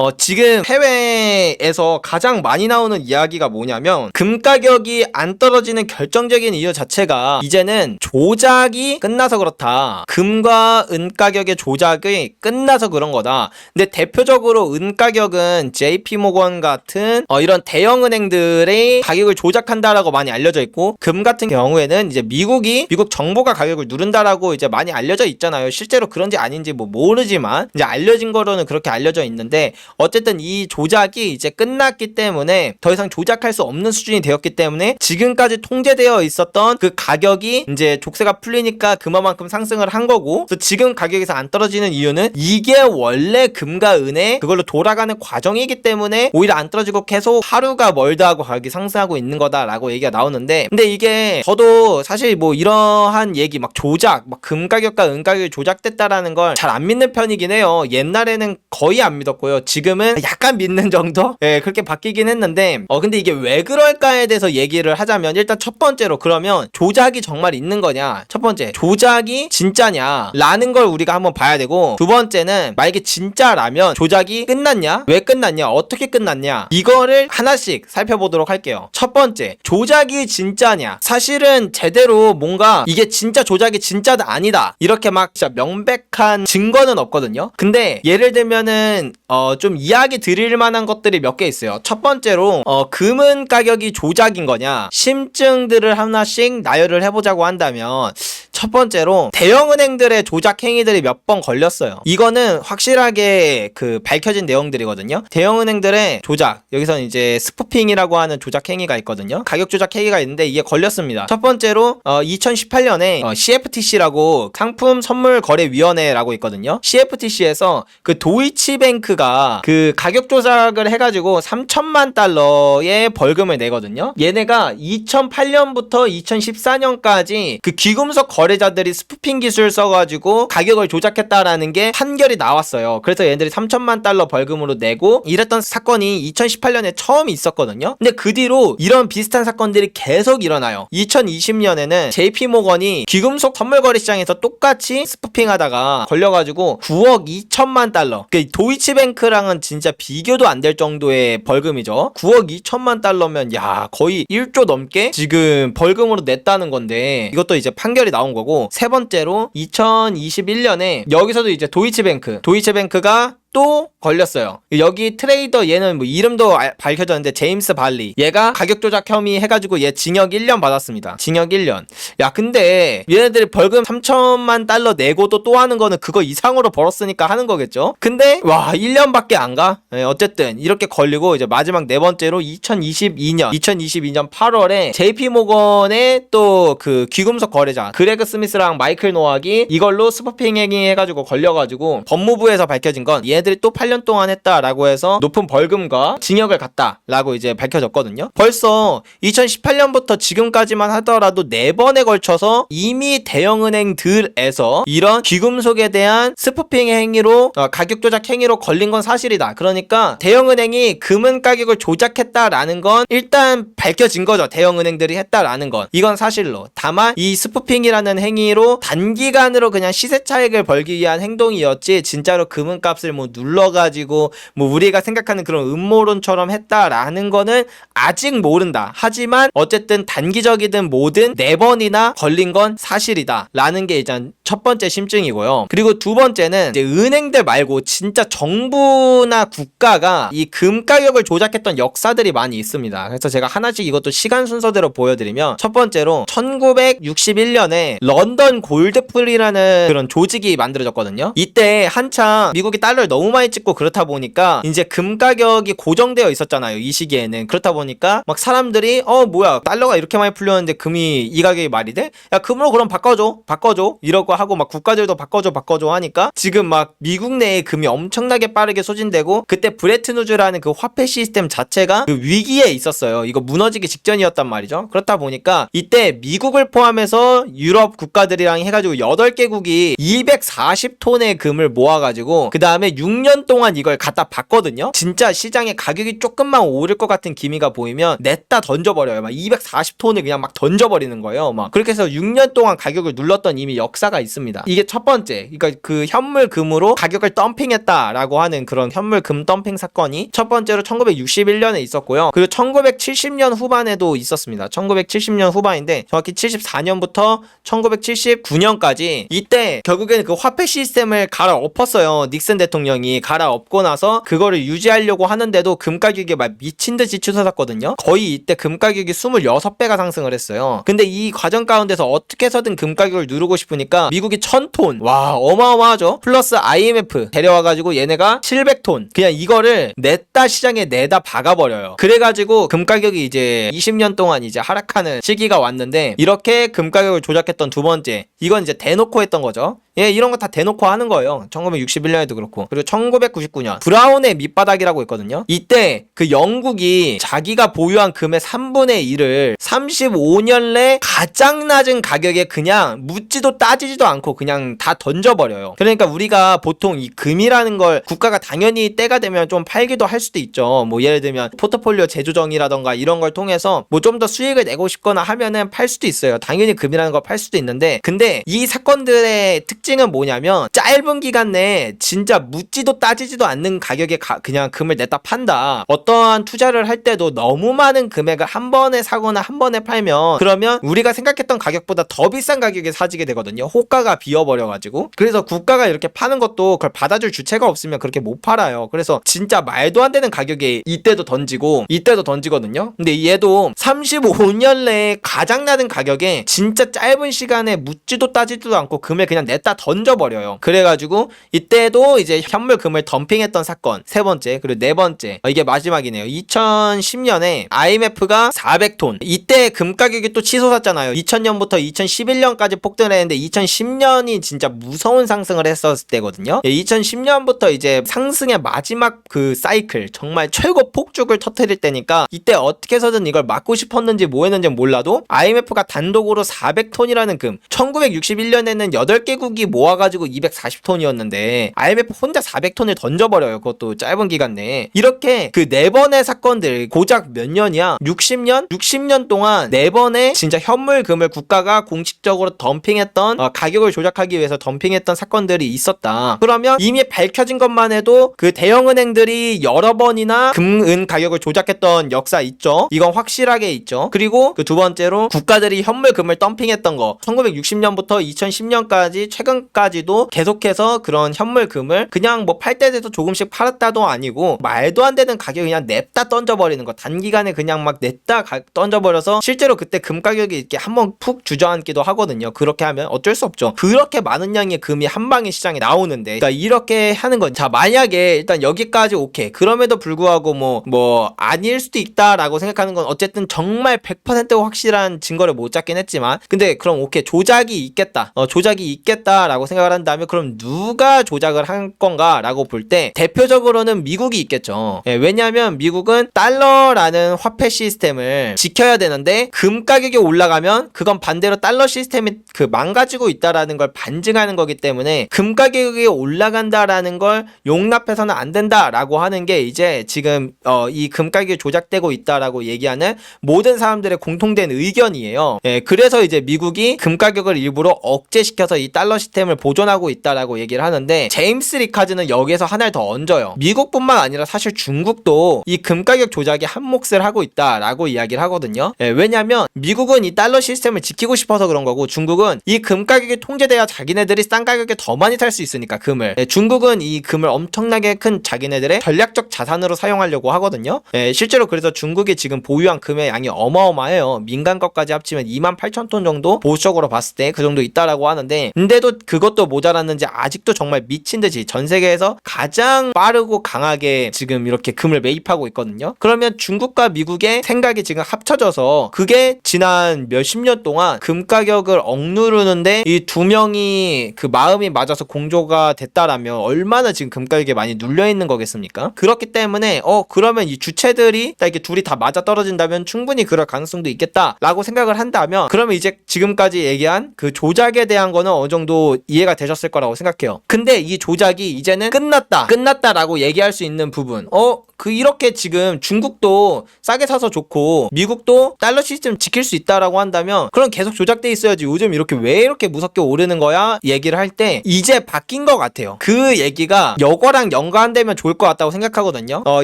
어, 지금 해외에서 가장 많이 나오는 이야기가 뭐냐면 금 가격이 안 떨어지는 결정적인 이유 자체가 이제는 조작이 끝나서 그렇다. 금과 은 가격의 조작이 끝나서 그런 거다. 근데 대표적으로 은 가격은 JP 모건 같은 어, 이런 대형 은행들의 가격을 조작한다라고 많이 알려져 있고 금 같은 경우에는 이제 미국이 미국 정부가 가격을 누른다라고 이제 많이 알려져 있잖아요. 실제로 그런지 아닌지 뭐 모르지만 이제 알려진 거로는 그렇게 알려져 있는데 어쨌든 이 조작이 이제 끝났기 때문에 더 이상 조작할 수 없는 수준이 되었기 때문에 지금까지 통제되어 있었던 그 가격이 이제 족쇄가 풀리니까 그만큼 상승을 한 거고 지금 가격에서 안 떨어지는 이유는 이게 원래 금과 은의 그걸로 돌아가는 과정이기 때문에 오히려 안 떨어지고 계속 하루가 멀다 하고 가격이 상승하고 있는 거다라고 얘기가 나오는데 근데 이게 저도 사실 뭐 이러한 얘기 막 조작 막 금 가격과 은 가격이 조작됐다라는 걸 잘 안 믿는 편이긴 해요. 옛날에는 거의 안 믿었고요 지금은 약간 믿는 정도? 예 그렇게 바뀌긴 했는데 어 근데 이게 왜 그럴까에 대해서 얘기를 하자면 일단 첫 번째로 그러면 조작이 정말 있는 거냐? 첫 번째 조작이 진짜냐? 라는 걸 우리가 한번 봐야 되고 두 번째는 만약에 진짜라면 조작이 끝났냐? 왜 끝났냐? 어떻게 끝났냐? 이거를 하나씩 살펴보도록 할게요. 첫 번째 조작이 진짜냐? 사실은 제대로 뭔가 이게 진짜 조작이 진짜다 아니다. 이렇게 막 진짜 명백한 증거는 없거든요. 근데 예를 들면은 어 좀 이야기 드릴 만한 것들이 몇 개 있어요. 첫 번째로 어 금은 가격이 조작인 거냐? 심증들을 하나씩 나열을 해보자고 한다면 첫 번째로 대형 은행들의 조작 행위들이 몇 번 걸렸어요. 이거는 확실하게 그 밝혀진 내용들이거든요. 대형 은행들의 조작 여기서는 이제 스푸핑이라고 하는 조작 행위가 있거든요. 가격 조작 행위가 있는데 이게 걸렸습니다. 첫 번째로 어, 2018년에 어, CFTC라고 상품 선물 거래 위원회라고 있거든요. CFTC에서 그 도이치뱅크가 그 가격 조작을 해가지고 3천만 달러의 벌금을 내거든요. 얘네가 2008년부터 2014년까지 그 귀금속 거래 자들이 스푸핑 기술 써가지고 가격을 조작했다라는 게 판결이 나왔어요. 그래서 얘네들이 3천만 달러 벌금으로 내고 이랬던 사건이 2018년에 처음 있었거든요. 근데 그 뒤로 이런 비슷한 사건들이 계속 일어나요. 2020년에는 JP 모건이 귀금속 선물 거래 시장에서 똑같이 스푸핑 하다가 걸려가지고 9억 2천만 달러. 그 도이치뱅크랑은 진짜 비교도 안 될 정도의 벌금이죠. 9억 2천만 달러면 야 거의 1조 넘게 지금 벌금으로 냈다는 건데 이것도 이제 판결이 나온 거고 세 번째로 2021년에 여기서도 이제 도이치뱅크 도이치뱅크가 또 걸렸어요. 여기 트레이더 얘는 뭐 이름도 알- 밝혀졌는데 제임스 발리. 얘가 가격 조작 혐의 해가지고 얘 징역 1년 받았습니다. 징역 1년. 야 근데 얘네들이 벌금 3천만 달러 내고도 또 하는 거는 그거 이상으로 벌었으니까 하는 거겠죠. 근데 와 1년밖에 안 가. 예, 어쨌든 이렇게 걸리고 이제 마지막 네 번째로 2022년 2022년 8월에 JP 모건의 또 그 귀금속 거래자 그레그 스미스랑 마이클 노악이 이걸로 스포핑 행위 해가지고 걸려가지고 법무부에서 밝혀진 건 얘네들 이 또 8년 동안 했다라고 해서 높은 벌금과 징역을 갔다라고 이제 밝혀졌거든요. 벌써 2018년부터 지금까지만 하더라도 네 번에 걸쳐서 이미 대형은행들에서 이런 귀금속에 대한 스푸핑 행위로 어, 가격 조작 행위로 걸린 건 사실이다. 그러니까 대형은행이 금은 가격을 조작했다라는 건 일단 밝혀진 거죠. 대형은행들이 했다라는 건 이건 사실로. 다만 이 스푸핑이라는 행위로 단기간으로 그냥 시세 차익을 벌기 위한 행동이었지 진짜로 금은 값을 뭐 눌러가지고 뭐 우리가 생각하는 그런 음모론처럼 했다라는 거는 아직 모른다. 하지만 어쨌든 단기적이든 뭐든 네 번이나 걸린 건 사실이다. 라는 게 일단 첫 번째 심증이고요. 그리고 두 번째는 이제 은행들 말고 진짜 정부나 국가가 이 금 가격을 조작했던 역사들이 많이 있습니다. 그래서 제가 하나씩 이것도 시간 순서대로 보여드리면 첫 번째로 1961년에 런던 골드풀이라는 그런 조직이 만들어졌거든요. 이때 한창 미국이 달러를 너무 많이 찍고 그렇다 보니까 이제 금 가격이 고정되어 있었잖아요. 이 시기에는 그렇다 보니까 막 사람들이 어 뭐야 달러가 이렇게 많이 풀렸는데 금이 이 가격이 말이 돼? 야 금으로 그럼 바꿔줘 바꿔줘 이러고 하고 막 국가들도 바꿔줘 바꿔줘 하니까 지금 막 미국 내에 금이 엄청나게 빠르게 소진되고 그때 브레튼 우즈라는 그 화폐 시스템 자체가 그 위기에 있었어요. 이거 무너지기 직전이었단 말이죠. 그렇다 보니까 이때 미국을 포함해서 유럽 국가들이랑 해가지고 8개국이 240톤의 금을 모아가지고 그 다음에 6년 동안 이걸 갖다 봤거든요. 진짜 시장에 가격이 조금만 오를 것 같은 기미가 보이면 냈다 던져버려요. 막 240톤을 그냥 막 던져버리는 거예요. 막 그렇게 해서 6년 동안 가격을 눌렀던 이미 역사가 있습니다. 이게 첫 번째, 그러니까 그 현물금으로 가격을 덤핑했다라고 하는 그런 현물금 덤핑 사건이 첫 번째로 1961년에 있었고요. 그리고 1970년 후반에도 있었습니다. 1970년 후반인데 정확히 74년부터 1979년까지 이때 결국에는 그 화폐 시스템을 갈아엎었어요. 닉슨 대통령이 갈아엎고 나서 그거를 유지하려고 하는데도 금 가격이 막 미친 듯이 치솟았거든요. 거의 이때 금 가격이 26배가 상승을 했어요. 근데 이 과정 가운데서 어떻게 해서든 금 가격을 누르고 싶으니까 미국이 1000톤 와 어마어마하죠. 플러스 IMF 데려와가지고 얘네가 700톤 그냥 이거를 냈다 시장에 내다 박아버려요. 그래가지고 금 가격이 이제 20년 동안 이제 하락하는 시기가 왔는데 이렇게 금 가격을 조작했던 두 번째 이건 이제 대놓고 했던 거죠. 예, 이런 거 다 대놓고 하는 거예요. 1961년에도 그렇고. 그리고 1999년 브라운의 밑바닥이라고 있거든요. 이때 그 영국이 자기가 보유한 금의 3분의 1을 35년 내 가장 낮은 가격에 그냥 묻지도 따지지도 않고 그냥 다 던져버려요. 그러니까 우리가 보통 이 금이라는 걸 국가가 당연히 때가 되면 좀 팔기도 할 수도 있죠. 뭐 예를 들면 포트폴리오 재조정이라던가 이런 걸 통해서 뭐 좀 더 수익을 내고 싶거나 하면은 팔 수도 있어요. 당연히 금이라는 걸 팔 수도 있는데 근데 이 사건들의 특징 은 뭐냐면 짧은 기간 내에 진짜 묻지도 따지지도 않는 가격에 가- 그냥 금을 냈다 판다. 어떠한 투자를 할 때도 너무 많은 금액을 한 번에 사거나 한 번에 팔면 그러면 우리가 생각했던 가격보다 더 비싼 가격에 사지게 되거든요. 호가가 비어버려가지고. 그래서 국가가 이렇게 파는 것도 그걸 받아줄 주체가 없으면 그렇게 못 팔아요. 그래서 진짜 말도 안 되는 가격에 이때도 던지고 이때도 던지거든요. 근데 얘도 35년 내에 가장 낮은 가격에 진짜 짧은 시간에 묻지도 따지지도 않고 금을 그냥 냈다 던져버려요. 그래가지고 이때도 이제 현물금을 덤핑했던 사건 세 번째 그리고 네 번째 어, 이게 마지막이네요. 2010년에 IMF가 400톤 이때 금 가격이 또 치솟았잖아요. 2000년부터 2011년까지 폭등했는데 2010년이 진짜 무서운 상승을 했었을 때거든요. 2010년부터 이제 상승의 마지막 그 사이클 정말 최고 폭죽을 터뜨릴 때니까 이때 어떻게 해서든 이걸 막고 싶었는지 뭐 했는지 몰라도 IMF가 단독으로 400톤이라는 금 1961년에는 8개국이 모아가지고 240톤이었는데 IMF 혼자 400톤을 던져버려요 그것도 짧은 기간 내에. 이렇게 그 네 번의 사건들 고작 몇 년이야? 60년? 60년 동안 네 번의 진짜 현물금을 국가가 공식적으로 덤핑했던 어, 가격을 조작하기 위해서 덤핑했던 사건들이 있었다. 그러면 이미 밝혀진 것만 해도 그 대형 은행들이 여러 번이나 금은 가격을 조작했던 역사 있죠? 이건 확실하게 있죠? 그리고 그 두 번째로 국가들이 현물금을 덤핑했던 거. 1960년부터 2010년까지 최근 까지도 계속해서 그런 현물금을 그냥 뭐 팔때 돼서 조금씩 팔았다도 아니고 말도 안 되는 가격에 그냥 냅다 던져버리는 거. 단기간에 그냥 막 냅다 가- 던져버려서 실제로 그때 금 가격이 이렇게 한번 푹 주저앉기도 하거든요. 그렇게 하면 어쩔 수 없죠. 그렇게 많은 양의 금이 한 방에 시장에 나오는데. 그러니까 이렇게 하는 건 자 만약에 일단 여기까지 오케이. 그럼에도 불구하고 뭐뭐 아닐 수도 있다라고 생각하는 건 어쨌든 정말 100% 확실한 증거를 못 잡긴 했지만. 근데 그럼 오케이. 조작이 있겠다. 어, 조작이 있겠다 라고 생각을 한다면 그럼 누가 조작을 한 건가라고 볼 때 대표적으로는 미국이 있겠죠 예, 왜냐하면 미국은 달러라는 화폐 시스템을 지켜야 되는데 금 가격이 올라가면 그건 반대로 달러 시스템이 그 망가지고 있다라는 걸 반증하는 거기 때문에 금 가격이 올라간다라는 걸 용납해서는 안 된다라고 하는 게 이제 지금 어, 이금 가격이 조작되고 있다라고 얘기하는 모든 사람들의 공통된 의견이에요. 예, 그래서 이제 미국이 금 가격을 일부러 억제시켜서 이 달러 시 스템을 보존하고 있다라고 얘기를 하는데 제임스 리카즈는 여기에서 하나를 더 얹어요. 미국뿐만 아니라 사실 중국도 이 금 가격 조작에 한 몫을 하고 있다라고 이야기를 하거든요. 예, 왜냐하면 미국은 이 달러 시스템을 지키고 싶어서 그런 거고 중국은 이 금 가격이 통제돼야 자기네들이 싼 가격에 더 많이 살 수 있으니까 금을 예, 중국은 이 금을 엄청나게 큰 자기네들의 전략적 자산으로 사용하려고 하거든요. 예, 실제로 그래서 중국이 지금 보유한 금의 양이 어마어마해요. 민간 것까지 합치면 2만 8천 톤 정도 보수적으로 봤을 때 그 정도 있다라고 하는데 근데도 그것도 모자랐는지 아직도 정말 미친 듯이 전 세계에서 가장 빠르고 강하게 지금 이렇게 금을 매입하고 있거든요. 그러면 중국과 미국의 생각이 지금 합쳐져서 그게 지난 몇십 년 동안 금 가격을 억누르는데 이 두 명이 그 마음이 맞아서 공조가 됐다라면 얼마나 지금 금 가격에 많이 눌려 있는 거겠습니까? 그렇기 때문에 어 그러면 이 주체들이 딱 이렇게 둘이 다 맞아 떨어진다면 충분히 그럴 가능성도 있겠다라고 생각을 한다면 그러면 이제 지금까지 얘기한 그 조작에 대한 거는 어느 정도 이해가 되셨을 거라고 생각해요. 근데 이 조작이 이제는 끝났다. 끝났다라고 얘기할 수 있는 부분. 어, 그 이렇게 지금 중국도 싸게 사서 좋고 미국도 달러 시스템 지킬 수 있다라고 한다면 그럼 계속 조작돼 있어야지 요즘 이렇게 왜 이렇게 무섭게 오르는 거야 얘기를 할 때 이제 바뀐 것 같아요 그 얘기가 여거랑 연관되면 좋을 것 같다고 생각하거든요 어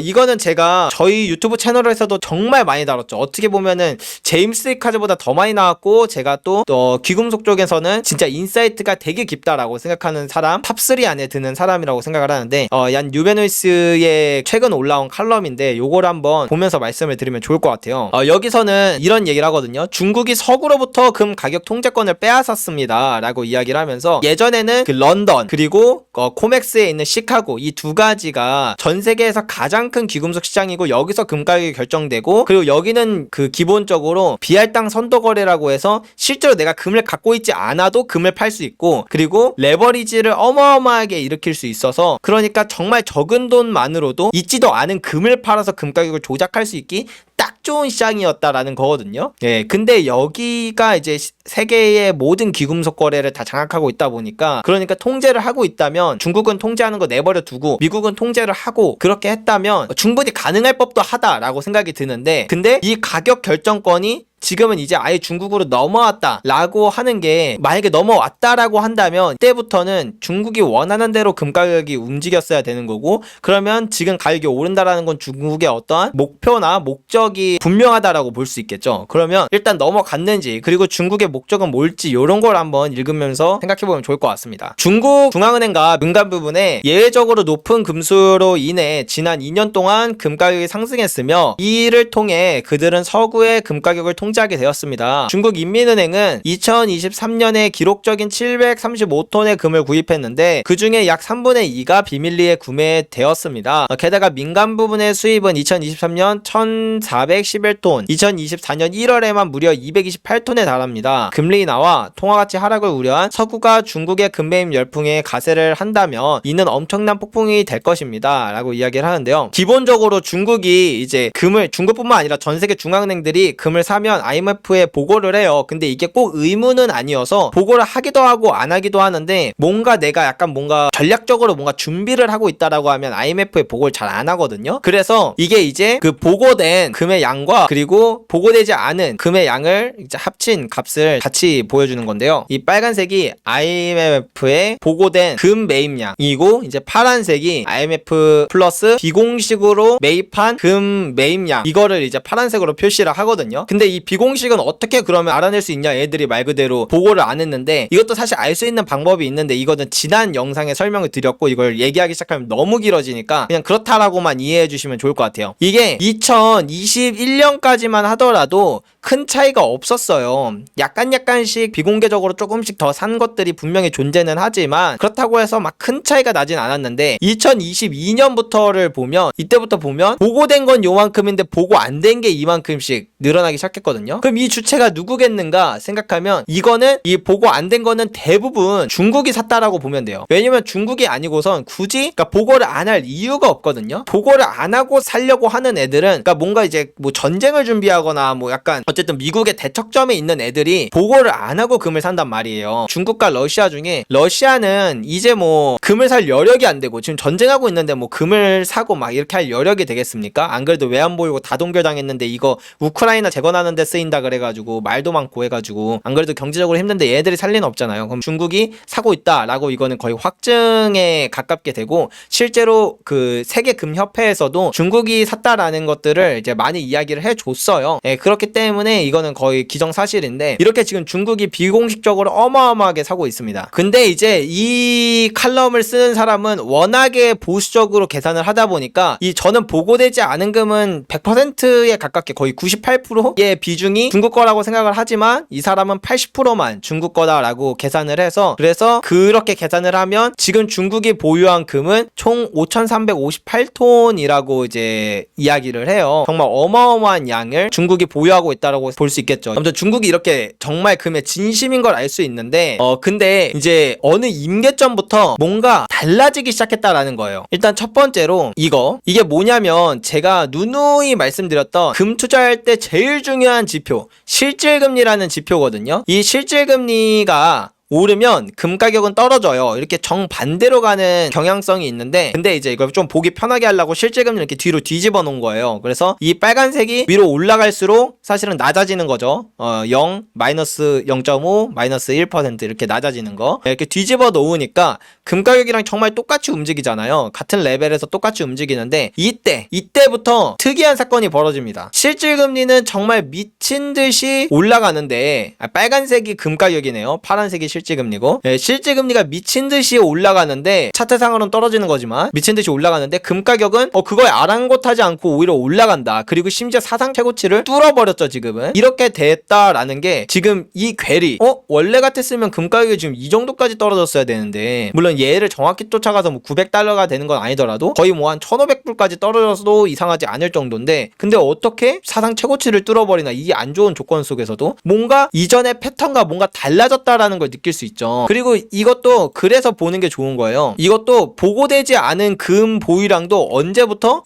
이거는 제가 저희 유튜브 채널에서도 정말 많이 다뤘죠 어떻게 보면은 제임스 리카즈보다 더 많이 나왔고 제가 또 어, 귀금속 쪽에서는 진짜 인사이트가 되게 깊다라고 생각하는 사람 탑3 안에 드는 사람이라고 생각을 하는데 어, 얀 유베노이스의 최근 올라온 칼럼인데 요걸 한번 보면서 말씀을 드리면 좋을 것 같아요. 어, 여기서는 이런 얘기를 하거든요. 중국이 서구로부터 금 가격 통제권을 빼앗았습니다 라고 이야기를 하면서 예전에는 그 런던 그리고 어, 코맥스에 있는 시카고 이 두 가지가 전 세계에서 가장 큰 귀금속 시장이고 여기서 금 가격이 결정되고 그리고 여기는 그 기본적으로 비할당 선도 거래라고 해서 실제로 내가 금을 갖고 있지 않아도 금을 팔 수 있고 그리고 레버리지를 어마어마하게 일으킬 수 있어서 그러니까 정말 적은 돈만으로도 있지도 않은 금을 팔아서 금 가격을 조작할 수 있기 딱 좋은 시장이었다라는 거거든요. 예. 근데 여기가 이제 시- 세계의 모든 귀금속 거래를 다 장악하고 있다 보니까 그러니까 통제를 하고 있다면 중국은 통제하는 거 내버려 두고 미국은 통제를 하고 그렇게 했다면 충분히 가능할 법도 하다라고 생각이 드는데 근데 이 가격 결정권이 지금은 이제 아예 중국으로 넘어왔다라고 하는 게 만약에 넘어왔다라고 한다면 이때부터는 중국이 원하는 대로 금 가격이 움직였어야 되는 거고 그러면 지금 가격이 오른다라는 건 중국의 어떠한 목표나 목적이 분명하다라고 볼 수 있겠죠. 그러면 일단 넘어갔는지 그리고 중국의 목적은 뭘지 이런 걸 한번 읽으면서 생각해 보면 좋을 것 같습니다. 중국 중앙은행과 민간 부분에 예외적으로 높은 금수로 인해 지난 2년 동안 금 가격이 상승했으며 이 일을 통해 그들은 서구의 금 가격을 통 제하게 되었습니다. 중국 인민은행은 2023년에 기록적인 735톤의 금을 구입했는데 그 중에 약 3분의 2가 비밀리에 구매되었습니다. 어, 게다가 민간 부분의 수입은 2023년 1,411톤, 2024년 1월에만 무려 228톤에 달합니다. 금리 인하와 통화 가치 하락을 우려한 서구가 중국의 금매입 열풍에 가세를 한다면 이는 엄청난 폭풍이 될 것입니다. 라고 이야기를 하는데요. 기본적으로 중국이 이제 금을 중국뿐만 아니라 전 세계 중앙은행들이 금을 사면 IMF에 보고를 해요. 근데 이게 꼭 의무는 아니어서 보고를 하기도 하고 안 하기도 하는데 뭔가 내가 약간 뭔가 전략적으로 뭔가 준비를 하고 있다라고 하면 IMF에 보고를 잘 안 하거든요. 그래서 이게 이제 그 보고된 금의 양과 그리고 보고되지 않은 금의 양을 이제 합친 값을 같이 보여주는 건데요. 이 빨간색이 IMF에 보고된 금 매입량이고 이제 파란색이 IMF 플러스 비공식으로 매입한 금 매입량 이거를 이제 파란색으로 표시를 하거든요. 근데 이 비공식은 어떻게 그러면 알아낼 수 있냐? 애들이 말 그대로 보고를 안 했는데 이것도 사실 알 수 있는 방법이 있는데 이거는 지난 영상에 설명을 드렸고 이걸 얘기하기 시작하면 너무 길어지니까 그냥 그렇다라고만 이해해 주시면 좋을 것 같아요. 이게 2021년까지만 하더라도 큰 차이가 없었어요. 약간 약간씩 비공개적으로 조금씩 더 산 것들이 분명히 존재는 하지만 그렇다고 해서 막 큰 차이가 나진 않았는데 2022년부터를 보면 이때부터 보면 보고된 건 요만큼인데 보고 안 된 게 이만큼씩 늘어나기 시작했거든요. 그럼 이 주체가 누구겠는가 생각하면 이거는 이 보고 안 된 거는 대부분 중국이 샀다라고 보면 돼요. 왜냐면 중국이 아니고선 굳이 그러니까 보고를 안 할 이유가 없거든요. 보고를 안 하고 살려고 하는 애들은 그러니까 뭔가 이제 뭐 전쟁을 준비하거나 뭐 약간 어쨌든 미국의 대척점에 있는 애들이 보고를 안 하고 금을 산단 말이에요. 중국과 러시아 중에 러시아는 이제 뭐 금을 살 여력이 안 되고 지금 전쟁하고 있는데 뭐 금을 사고 막 이렇게 할 여력이 되겠습니까? 안 그래도 외환 보이고 다 동결당했는데 이거 우크라이나 재건하는 데 쓰인다 그래가지고 말도 많고 해가지고 안 그래도 경제적으로 힘든데 얘들이 살 리는 없잖아요. 그럼 중국이 사고 있다라고 이거는 거의 확증에 가깝게 되고 실제로 그 세계 금 협회에서도 중국이 샀다라는 것들을 이제 많이 이야기를 해줬어요. 예, 그렇기 때문에 이거는 거의 기정사실인데 이렇게 지금 중국이 비공식적으로 어마어마하게 사고 있습니다. 근데 이제 이 칼럼을 쓰는 사람은 워낙에 보수적으로 계산을 하다 보니까 이 저는 보고되지 않은 금은 100%에 가깝게 거의 98%의 비중이 중국 거라고 생각을 하지만 이 사람은 80%만 중국 거다라고 계산을 해서 그래서 그렇게 계산을 하면 지금 중국이 보유한 금은 총 5,358톤이라고 이제 이야기를 해요. 정말 어마어마한 양을 중국이 보유하고 있다 라고 볼 수 있겠죠. 아무튼 중국이 이렇게 정말 금의 진심인 걸 알 수 있는데 어 근데 이제 어느 임계점부터 뭔가 달라지기 시작했다라는 거예요. 일단 첫 번째로 이거 이게 뭐냐면 제가 누누이 말씀드렸던 금 투자할 때 제일 중요한 지표 실질금리라는 지표거든요. 이 실질금리가 오르면 금 가격은 떨어져요. 이렇게 정반대로 가는 경향성이 있는데 근데 이제 이걸 좀 보기 편하게 하려고 실질금리 이렇게 뒤로 뒤집어 놓은 거예요. 그래서 이 빨간색이 위로 올라갈수록 사실은 낮아지는 거죠. 어, 0, 마이너스 0.5, 마이너스 1% 이렇게 낮아지는 거. 이렇게 뒤집어 놓으니까 금 가격이랑 정말 똑같이 움직이잖아요. 같은 레벨에서 똑같이 움직이는데 이때 이때부터 특이한 사건이 벌어집니다. 실질 금리는 정말 미친 듯이 올라가는데 아, 빨간색이 금 가격이네요. 파란색이 실질 금리고. 예, 실질 금리가 미친 듯이 올라가는데 차트상으로는 떨어지는 거지만 미친 듯이 올라가는데 금 가격은 어 그거에 아랑곳하지 않고 오히려 올라간다. 그리고 심지어 사상 최고치를 뚫어버렸죠 지금은. 이렇게 됐다라는 게 지금 이 괴리. 어? 원래 같았으면 금 가격이 지금 이 정도까지 떨어졌어야 되는데 물론 얘를 정확히 쫓아가서 뭐 900달러가 되는 건 아니더라도 거의 뭐 한 1500불까지 떨어져도 이상하지 않을 정도인데 근데 어떻게 사상 최고치를 뚫어버리나 이 안 좋은 조건 속에서도 뭔가 이전의 패턴과 뭔가 달라졌다라는 걸 느낄 수 있죠. 그리고 이것도 그래서 보는 게 좋은 거예요. 이것도 보고되지 않은 금 보유량도 언제부터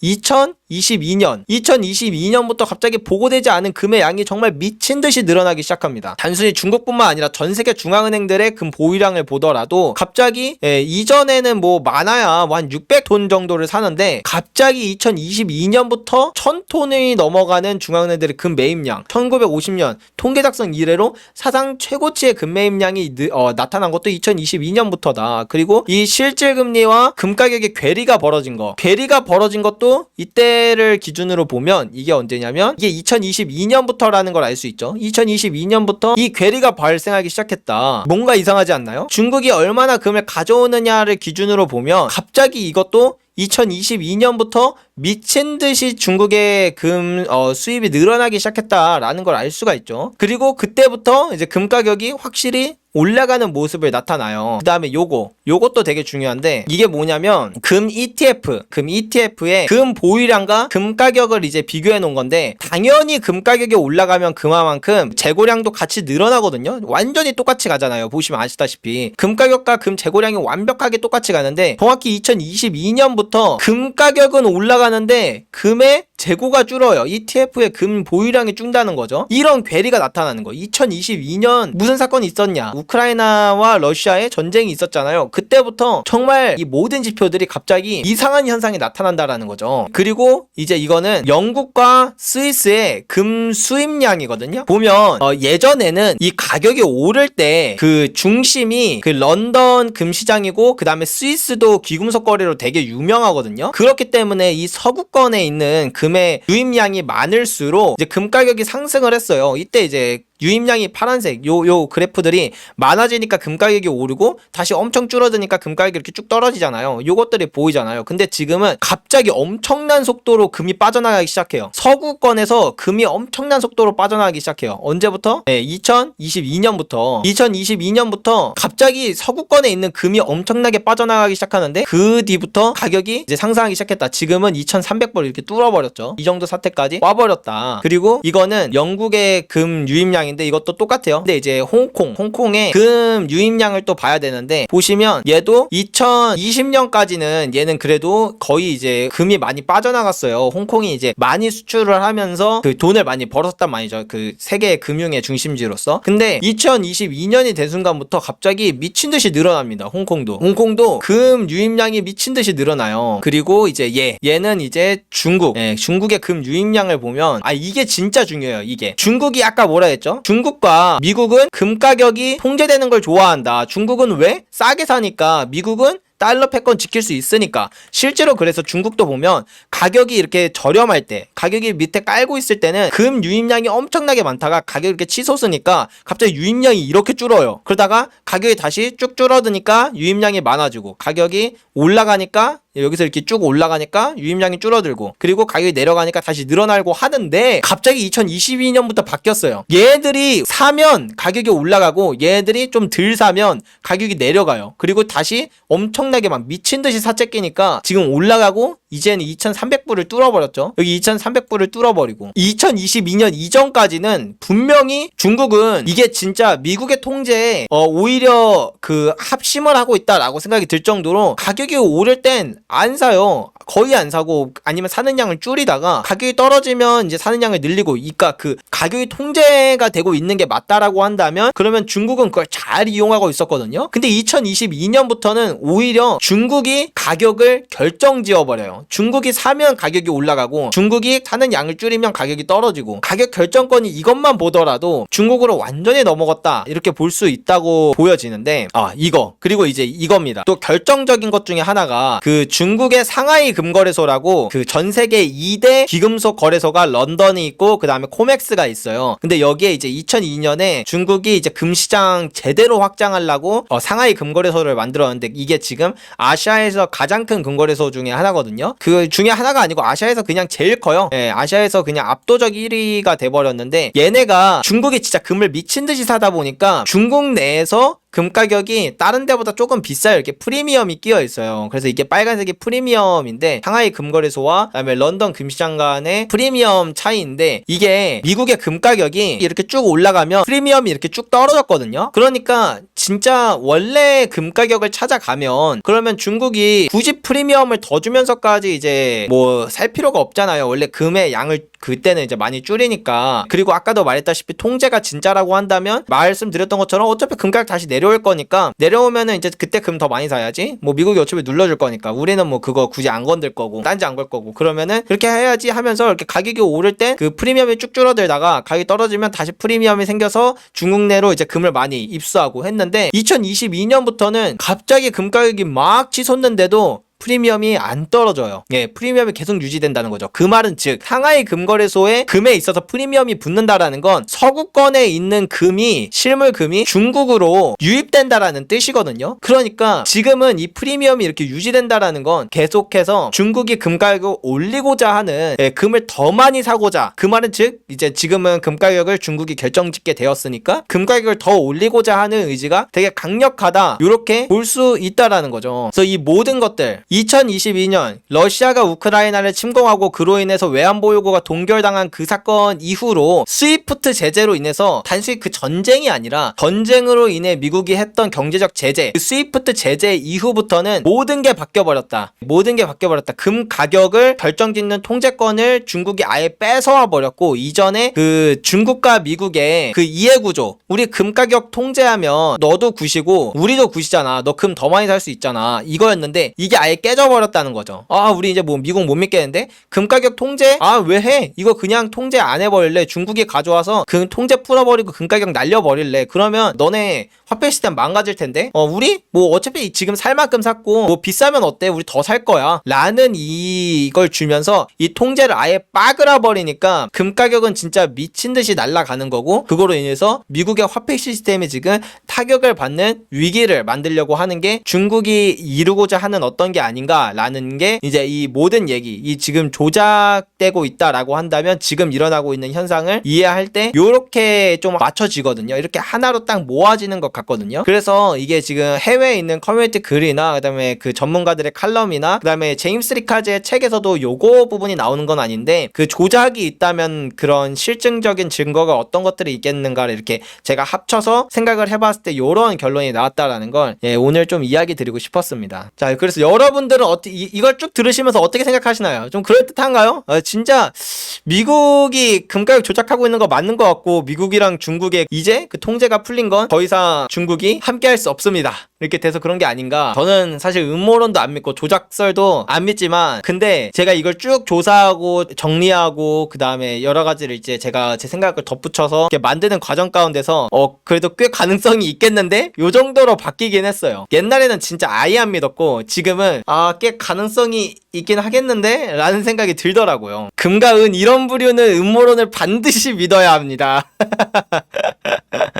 2022년. 2022년부터 갑자기 보고되지 않은 금의 양이 정말 미친 듯이 늘어나기 시작합니다. 단순히 중국뿐만 아니라 전 세계 중앙은행들의 금 보유량을 보더라도 갑자기 예, 이전에는 뭐 많아야 뭐 한 600톤 정도를 사는데 갑자기 2022년부터 1000톤이 넘어가는 중앙은행들의 금 매입량 1950년 통계 작성 이래로 사상 최고치의 금 매입량이 느- 어, 나타난 것도 2022년부터다. 그리고 이 실질 금리와 금 가격의 괴리가 벌어진 거. 괴리가 벌어진 것도 이때 를 기준으로 보면 이게 언제냐면 이게 2022년부터라는 걸 알 수 있죠 2022년부터 이 괴리가 발생하기 시작했다 뭔가 이상하지 않나요? 중국이 얼마나 금을 가져오느냐를 기준으로 보면 갑자기 이것도 2022년부터 미친 듯이 중국의 금 어, 수입이 늘어나기 시작했다라는 걸 알 수가 있죠. 그리고 그때부터 이제 금 가격이 확실히 올라가는 모습을 나타나요. 그 다음에 요거, 요것도 되게 중요한데 이게 뭐냐면 금 ETF, 금 ETF의 금 보유량과 금 가격을 이제 비교해 놓은 건데 당연히 금 가격이 올라가면 그만큼 재고량도 같이 늘어나거든요. 완전히 똑같이 가잖아요. 보시면 아시다시피 금 가격과 금 재고량이 완벽하게 똑같이 가는데 정확히 2022년부터 금 가격은 올라가는데 금의 재고가 줄어요. ETF의 금 보유량이 줄다는 거죠. 이런 괴리가 나타나는 거. 2022년 무슨 사건이 있었냐? 우크라이나와 러시아의 전쟁이 있었잖아요. 그때부터 정말 이 모든 지표들이 갑자기 이상한 현상이 나타난다라는 거죠. 그리고 이제 이거는 영국과 스위스의 금 수입량이거든요. 보면 어, 예전에는 이 가격이 오를 때 그 중심이 그 런던 금 시장이고 그 다음에 스위스도 귀금속 거래로 되게 유명하거든요. 그렇기 때문에 이 서구권에 있는 금의 유입량이 많을수록 이제 금 가격이 상승을 했어요. 이때 이제 유입량이 파란색 요 요 그래프들이 많아지니까 금 가격이 오르고 다시 엄청 줄어드니까 금 가격이 이렇게 쭉 떨어지잖아요. 요것들이 보이잖아요. 근데 지금은 갑자기 엄청난 속도로 금이 빠져나가기 시작해요. 서구권에서 금이 엄청난 속도로 빠져나가기 시작해요. 언제부터? 네, 2022년부터 2022년부터 갑자기 서구권에 있는 금이 엄청나게 빠져나가기 시작하는데 그 뒤부터 가격이 이제 상승하기 시작했다. 지금은 2,300불 이렇게 뚫어버렸죠. 이 정도 사태까지 와버렸다. 그리고 이거는 영국의 금 유입량 유입량인데 이것도 똑같아요. 근데 이제 홍콩, 홍콩의 금 유입량을 또 봐야 되는데 보시면 얘도 2020년까지는 얘는 그래도 거의 이제 금이 많이 빠져나갔어요. 홍콩이 이제 많이 수출을 하면서 그 돈을 많이 벌었단 말이죠. 그 세계 금융의 중심지로서. 근데 2022년이 된 순간부터 갑자기 미친 듯이 늘어납니다. 홍콩도. 홍콩도 금 유입량이 미친 듯이 늘어나요. 그리고 이제 얘, 얘는 이제 중국. 예, 중국의 금 유입량을 보면 아 이게 진짜 중요해요. 이게 중국이 아까 뭐라 했죠? 중국과 미국은 금 가격이 통제되는 걸 좋아한다. 중국은 왜? 싸게 사니까 미국은 달러 패권 지킬 수 있으니까 실제로 그래서 중국도 보면 가격이 이렇게 저렴할 때 가격이 밑에 깔고 있을 때는 금 유입량이 엄청나게 많다가 가격이 이렇게 치솟으니까 갑자기 유입량이 이렇게 줄어요 그러다가 가격이 다시 쭉 줄어드니까 유입량이 많아지고 가격이 올라가니까 여기서 이렇게 쭉 올라가니까 유입량이 줄어들고 그리고 가격이 내려가니까 다시 늘어나고 하는데 갑자기 2022년부터 바뀌었어요. 얘들이 사면 가격이 올라가고 얘들이 좀 덜 사면 가격이 내려가요. 그리고 다시 엄청나게 막 미친 듯이 사채 끼니까 지금 올라가고 이제는 2,300불을 뚫어버렸죠. 여기 2,300불을 뚫어버리고 2022년 이전까지는 분명히 중국은 이게 진짜 미국의 통제에 어, 오히려 그 합심을 하고 있다라고 생각이 들 정도로 가격이 오를 땐 안 사요. 거의 안 사고 아니면 사는 양을 줄이다가 가격이 떨어지면 이제 사는 양을 늘리고 그러니까 그 가격이 통제가 되고 있는 게 맞다라고 한다면 그러면 중국은 그걸 잘 이용하고 있었거든요. 근데 2022년부터는 오히려 중국이 가격을 결정 지어 버려요. 중국이 사면 가격이 올라가고 중국이 사는 양을 줄이면 가격이 떨어지고 가격 결정권이 이것만 보더라도 중국으로 완전히 넘어갔다 이렇게 볼 수 있다고 보여지는데 아 이거 그리고 이제 이겁니다. 또 결정적인 것 중에 하나가 그 중국의 상하이 금거래소라고 그 전 세계 2대 귀금속 거래소가 런던이 있고 그 다음에 코맥스가 있어요. 근데 여기에 이제 2002년에 중국이 이제 금시장 제대로 확장하려고 어, 상하이 금거래소를 만들었는데 이게 지금 아시아에서 가장 큰 금거래소 중에 하나거든요. 그 중에 하나가 아니고 아시아에서 그냥 제일 커요. 예, 아시아에서 그냥 압도적 1위가 돼버렸는데 얘네가 중국이 진짜 금을 미친 듯이 사다 보니까 중국 내에서 금 가격이 다른 데보다 조금 비싸요. 이렇게 프리미엄이 끼어 있어요. 그래서 이게 빨간색이 프리미엄인데 상하이 금거래소와 그다음에 런던 금시장 간의 프리미엄 차이인데 이게 미국의 금 가격이 이렇게 쭉 올라가면 프리미엄이 이렇게 쭉 떨어졌거든요. 그러니까 진짜 원래 금 가격을 찾아가면 그러면 중국이 굳이 프리미엄을 더 주면서까지 이제 뭐 살 필요가 없잖아요. 원래 금의 양을 그때는 이제 많이 줄이니까 그리고 아까도 말했다시피 통제가 진짜라고 한다면 말씀드렸던 것처럼 어차피 금가격 다시 내 려올 거니까 내려오면은 이제 그때 금 더 많이 사야지. 뭐 미국이 어차피 눌러줄 거니까. 우리는 뭐 그거 굳이 안 건들 거고 딴지 안 걸 거고. 그러면은 그렇게 해야지 하면서 이렇게 가격이 오를 때 그 프리미엄이 쭉 줄어들다가 가격이 떨어지면 다시 프리미엄이 생겨서 중국 내로 이제 금을 많이 입수하고 했는데 2022년부터는 갑자기 금 가격이 막 치솟는데도 프리미엄이 안 떨어져요. 예, 프리미엄이 계속 유지된다는 거죠. 그 말은 즉 상하이 금거래소에 금에 있어서 프리미엄이 붙는다라는 건 서구권에 있는 금이 실물 금이 중국으로 유입된다라는 뜻이거든요. 그러니까 지금은 이 프리미엄이 이렇게 유지된다라는 건 계속해서 중국이 금 가격을 올리고자 하는 예, 금을 더 많이 사고자 그 말은 즉 이제 지금은 금 가격을 중국이 결정짓게 되었으니까 금 가격을 더 올리고자 하는 의지가 되게 강력하다. 이렇게 볼 수 있다라는 거죠. 그래서 이 모든 것들 2022년 러시아가 우크라이나를 침공하고 그로 인해서 외환보 요구가 동결당한 그 사건 이후로 스위프트 제재로 인해서 단순히 그 전쟁이 아니라 전쟁으로 인해 미국이 했던 경제적 제재 그 스위프트 제재 이후부터는 모든 게 바뀌어 버렸다. 모든 게 바뀌어 버렸다. 금 가격을 결정짓는 통제권을 중국이 아예 뺏어와 버렸고 이전에 그 중국과 미국의 그 이해 구조 우리 금 가격 통제하면 너도 구시고 우리도 구시잖아. 너 금 더 많이 살 수 있잖아. 이거였는데 이게 아예 깨져버렸다는 거죠. 아, 우리 이제 뭐 미국 못 믿겠는데? 금 가격 통제? 아, 왜 해? 이거 그냥 통제 안 해버릴래? 중국이 가져와서 그 통제 풀어버리고 금 가격 날려버릴래? 그러면 너네 화폐 시스템 망가질 텐데? 어, 우리? 뭐 어차피 지금 살 만큼 샀고, 뭐 비싸면 어때? 우리 더 살 거야. 라는 이걸 주면서 이 통제를 아예 빠그라 버리니까 금 가격은 진짜 미친 듯이 날아가는 거고, 그거로 인해서 미국의 화폐 시스템이 지금 타격을 받는 위기를 만들려고 하는 게 중국이 이루고자 하는 어떤 게 아닌가라는 게 이제 이 모든 얘기, 이 지금 조작되고 있다라고 한다면 지금 일어나고 있는 현상을 이해할 때 요렇게 좀 맞춰지거든요. 이렇게 하나로 딱 모아지는 것 같거든요. 그래서 이게 지금 해외에 있는 커뮤니티 글이나 그다음에 그 전문가들의 칼럼이나 그다음에 제임스 리카즈의 책에서도 요거 부분이 나오는 건 아닌데 그 조작이 있다면 그런 실증적인 증거가 어떤 것들이 있겠는가를 이렇게 제가 합쳐서 생각을 해봤을 때 요런 결론이 나왔다라는 걸 예, 오늘 좀 이야기 드리고 싶었습니다. 자, 그래서 여러분 들은 어떻게 이, 이걸 쭉 들으시면서 어떻게 생각하시나요? 좀 그럴 듯한가요? 어, 진짜 미국이 금가격 조작하고 있는 거 맞는 것 같고 미국이랑 중국의 이제 그 통제가 풀린 건 더 이상 중국이 함께할 수 없습니다. 이렇게 돼서 그런 게 아닌가. 저는 사실 음모론도 안 믿고 조작설도 안 믿지만 근데 제가 이걸 쭉 조사하고 정리하고 그 다음에 여러 가지를 이제 제가 제 생각을 덧붙여서 이렇게 만드는 과정 가운데서 어 그래도 꽤 가능성이 있겠는데 요 정도로 바뀌긴 했어요. 옛날에는 진짜 아예 안 믿었고 지금은 아 꽤 가능성이 있긴 하겠는데 라는 생각이 들더라고요. 금과 은 이런 부류는 음모론을 반드시 믿어야 합니다.